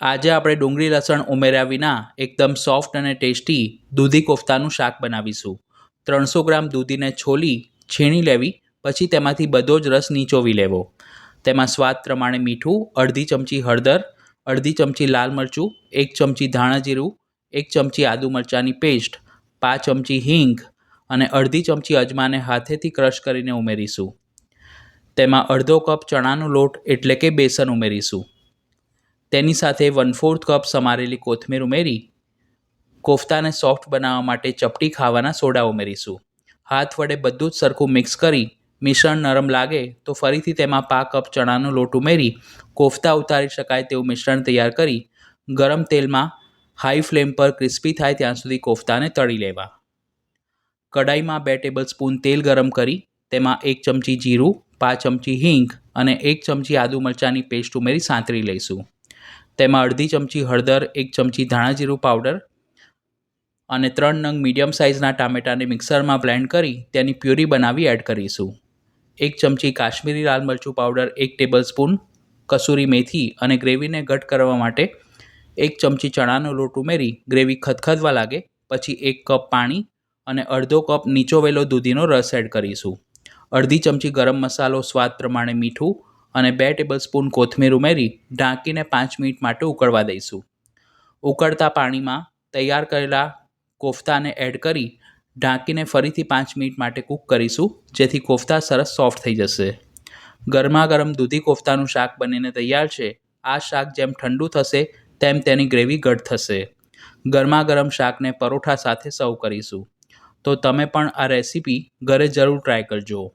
આજે આપણે ડુંગળી લસણ ઉમેર્યા વિના એકદમ સોફ્ટ અને ટેસ્ટી દૂધી કોફતાનું શાક બનાવીશું. ત્રણસો ગ્રામ દૂધીને છોલી, છીણી લેવી, પછી તેમાંથી બધો જ રસ નીચોવી લેવો. તેમાં સ્વાદ પ્રમાણે મીઠું, અડધી ચમચી હળદર, અડધી ચમચી લાલ મરચું, એક ચમચી ધાણા જીરું, એક ચમચી આદુ મરચાંની પેસ્ટ પાંચ ચમચી હિંગ અને અડધી ચમચી અજમાને હાથેથી ક્રશ કરીને ઉમેરીશું. તેમાં અડધો કપ ચણાનો લોટ એટલે કે બેસન ઉમેરીશું. તેની સાથે વન ફોર્થ કપ સમારેલી કોથમીર ઉમેરી, કોફતાને સોફ્ટ બનાવવા માટે ચપટી ખાવાના સોડા ઉમેરીશું. હાથ વડે બધું જ સરખું મિક્સ કરી, મિશ્રણ નરમ લાગે તો ફરીથી તેમાં પા કપ ચણાનો લોટ ઉમેરી, કોફતા ઉતારી શકાય તેવું મિશ્રણ તૈયાર કરી, ગરમ તેલમાં હાઈ ફ્લેમ પર ક્રિસ્પી થાય ત્યાં સુધી કોફતાને તળી લેવા. કડાઈમાં બે ટેબલ સ્પૂન તેલ ગરમ કરી, તેમાં એક ચમચી જીરું, પાંચ ચમચી હિંગ અને એક ચમચી આદુ મરચાંની પેસ્ટ ઉમેરી સાંતરી લઈશું. તેમાં અડધી ચમચી હળદર, એક ચમચી ધાણાજીરું પાવડર અને ત્રણ નંગ મીડિયમ સાઇઝના ટામેટાને મિક્સરમાં બ્લેન્ડ કરી તેની પ્યુરી બનાવી એડ કરીશું. એક ચમચી કાશ્મીરી લાલ મરચું પાવડર, એક ટેબલ સ્પૂન કસૂરી મેથી અને ગ્રેવીને ઘટ કરવા માટે એક ચમચી ચણાનો લોટ ઉમેરી ગ્રેવી ખદખદવા લાગે, પછી એક કપ પાણી અને અડધો કપ નીચોવેલો દૂધીનો રસ એડ કરીશું. અડધી ચમચી ગરમ મસાલો સ્વાદ પ્રમાણે મીઠું અને બે ટેબલ સ્પૂન કોથમીર ઉમેરી ઢાંકીને પાંચ મિનિટ માટે ઉકળવા દઈશું. ઉકળતા પાણીમાં તૈયાર કરેલા કોફતાને એડ કરી ઢાંકીને ફરીથી પાંચ મિનિટ માટે કૂક કરીશું, જેથી કોફતા સરસ સોફ્ટ થઈ જશે. ગરમા ગરમ દૂધી કોફતાનું શાક બનીને તૈયાર છે. આ શાક જેમ ઠંડુ થશે, તેમ તેની ગ્રેવી ઘટ થશે. ગરમા ગરમ શાકને પરોઠા સાથે સર્વ કરીશું. તો તમે પણ આ રેસીપી ઘરે જરૂર ટ્રાય કરજો.